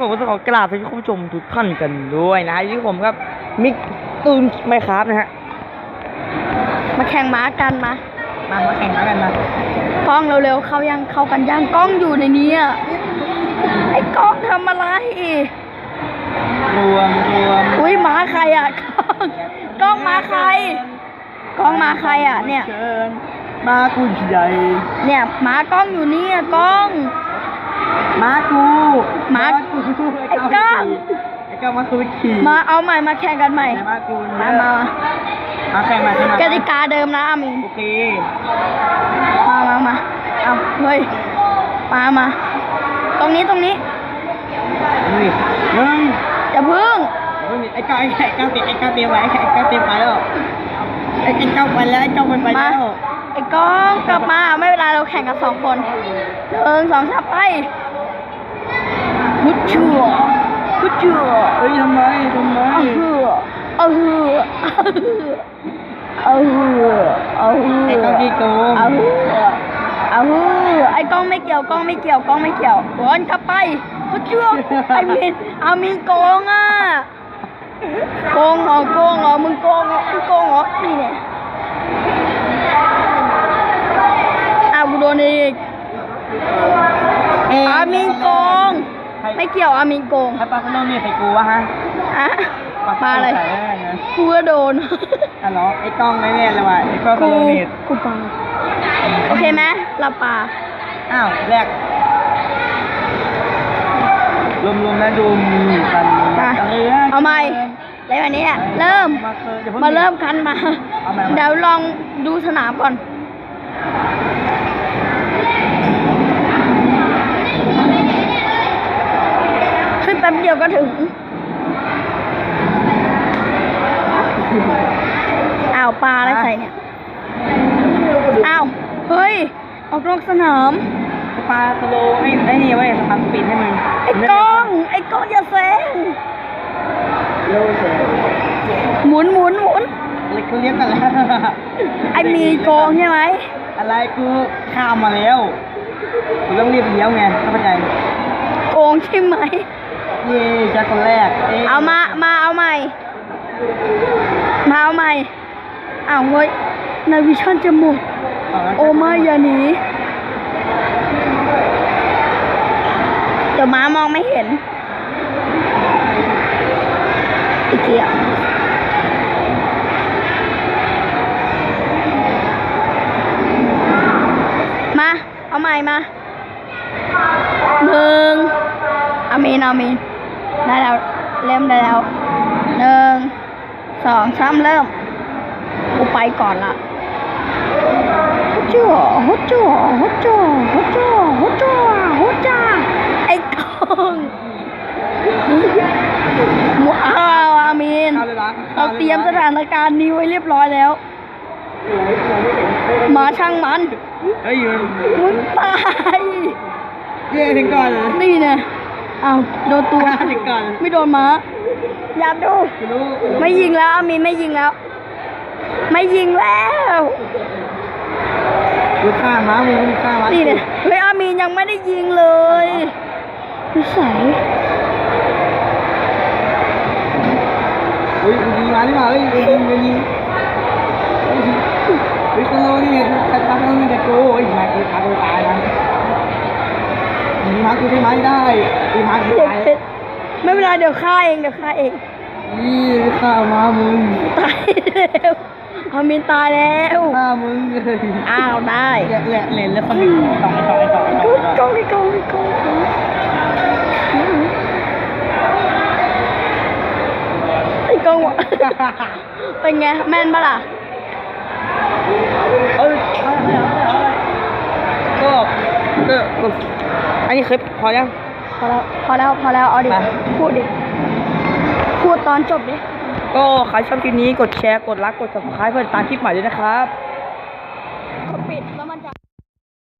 ผมก็ต้องขอกราบไปที่คุณผู้ชมทุกท่านกันด้วยนะฮะที่ผมครับมิกตูนไมครับนะฮะมาแข่งม้ากันมา มามาแข่งกันนะกล้องเร็วๆเข้ายังเข้ากันยังกล้องอยู่ในนี้อะไอ้กล้องทำอะไรรวมรวมอุ้ยม้าใครอะกล้องกล้องม้าใครกล้องม้าใครอะเนี่ยเชิญมากูใหญ่ เนี่ยม้ากล้องอยู่นี่อะกล้อง มากูม้าไอ้ก้างไอ้ก้างมาคือขี่มาเอาใหม่มาแข่งกันใหม่ไหนมากูมามามาแข่งมาใช่ไหมกติกาเดิมนะอามินโอเคมามามาเอาเฮ้ยมามา ตรงนี้ตรงนี้นี่หนึ่งอย่าพึ่งเฮ้ยไอ้ก้างไอ้ไอ้ก้างเตะไอ้ก้างเตะไว้ไอ้ก้างเตะไปแล้ว ไอ้ไอ้ก้างไปแล้วไอ้ก้างไปไปมาแล้วไอ้กล้องกลับมาไม่เป็นไรเราแข่งกันสองคนหนึ่งสองสามไปพุชชัวพุชชัวเฮ้ยทำไมทำไมเอาเหือเอาเหือเอาเหือเอาเหือไอ้ก้างกี่โกงเอาเหือเอาเหือไอ้กล้องไม่เกี่ยวกล้องไม่เกี่ยวกล้องไม่เกี่ยววนกลับไปพุชชัวไอ้มินเอามินโกงอะโกงเหรอโกงเหรอมึงโกงเหรอมึงโกงเหรอนี่เนี่ยอ้าวกูโดนอีก เอ้ย อามินโกง ไม่ เกี่ยวอามินโกงใครปลาขนมเนี่ยใส่กูวะฮะอะปลาอะไรใส่ได้ไงกูก็โดนอะเหรอไอ้กล้องไอ้เนี่ยเลยว่ะไอ้กล้องกูโดนเน็ตกูปลาโอเคไหมเราปลาอ้าวแรกรวมๆแล้วดูมีกันมาเออเอาใหม่เล่นแบบนี้อะเริ่มมาเคยดี๋ยวพิ่งมาเริ่มกันมาเอาใหม่เอาใหม่เดี๋ยวลองดูสนามก่อน ป๊บเดียวก็ถึงอ้าวปลาอะไรใส่เนี่ยอ้าวเฮ้ย ออกนอกสนามปลาสโลว์ให้ไอ้นี่ไว้ยสปาสปีดให้มึงไอ้กล้อง ไอ้กล้องอย่าแซงเร็วเสียหมุนหมุนหมุนอะไรเขาเรียกกันแล้วไอ้มีโกงใช่ไหมอะไรกูข้ามมาแล้วกูต้องรีบเลี้ยวไงเข้าใจโกงใช่ไหม เย่จากคนแรกะเอามา มาเอาใหม่ มาเอาใหม่ อ้าวเฮ้ยนาวิชั่นจะหมดเาแล้วโอ้ไม่อย่าหนีเดี๋ยวม้ามองไม่เห็น อีกเกียร์มา เอาใหม่มาหนึ่งอามีนอามีน ได้แล้วเริ่มได้แล้วหนึ่งสองสามเริ่มกูไปก่อนละฮจั่วฮจั่วฮจั่วฮจั่วฮจั่วฮจ้าไอ้กองหมูอ้าวอามีนเข้าเลยนะเราเตรียมสถานการณ์นี้ไว้เรียบร้อยแล้วหมาช่างมันเฮ้ยมันมึงตายเย่ถึงก่อนเลยนี่เนี่ย อ้าวโดนตัวถึงก่อน ไม่โดนหมาอย่าดูกูรู้ไม่ยิงแล้วอามีนไม่ยิงแล้ว ไม่ยิงแล้วกูฆ่าม้ามึงกูฆ่าม้านี่เนี่ยเฮ้ยอามีนยังไม่ได้ยิงเลยนิสัยเฮ้ยกูยิงมานี่มาเฮ้ยกูยิงกูยิงเฮ้ยเฮ้ยกูรู้นี่ไงใครทำต้องมีแต่กูเฮ้ยมากูฆ่ากูตายนะยิง มากูได้ไหมได้ยิงมากูเด็กตายเพชรไม่เป็นไรเดี๋ยวฆ่าเองเดี๋ยวฆ่าเอง นี่ฆ่าม้ามึงตายแล้วอามินตายแล้ว ฆ่ามึงเลยอ้าวได้แหละแหละเหลนแล้วคนหนึ่งสองสองสองสกองสกองงกงกงไอ้กงวะ เป็นไงแม่นปะล่ะ เอ้ยเอาเลยเอาเลยเอาเลยก็ก็ อันนี้เคยพอยัง พอแล้ว พอแล้ว พอแล้ว เอาดิ ไป พูดดิ พูดตอนจบดิ ก็ใครชอบคลิปนี้กดแชร์ กดไลค์กด subscribe เพื่อติดตามคลิปใหม่ด้วยนะครับ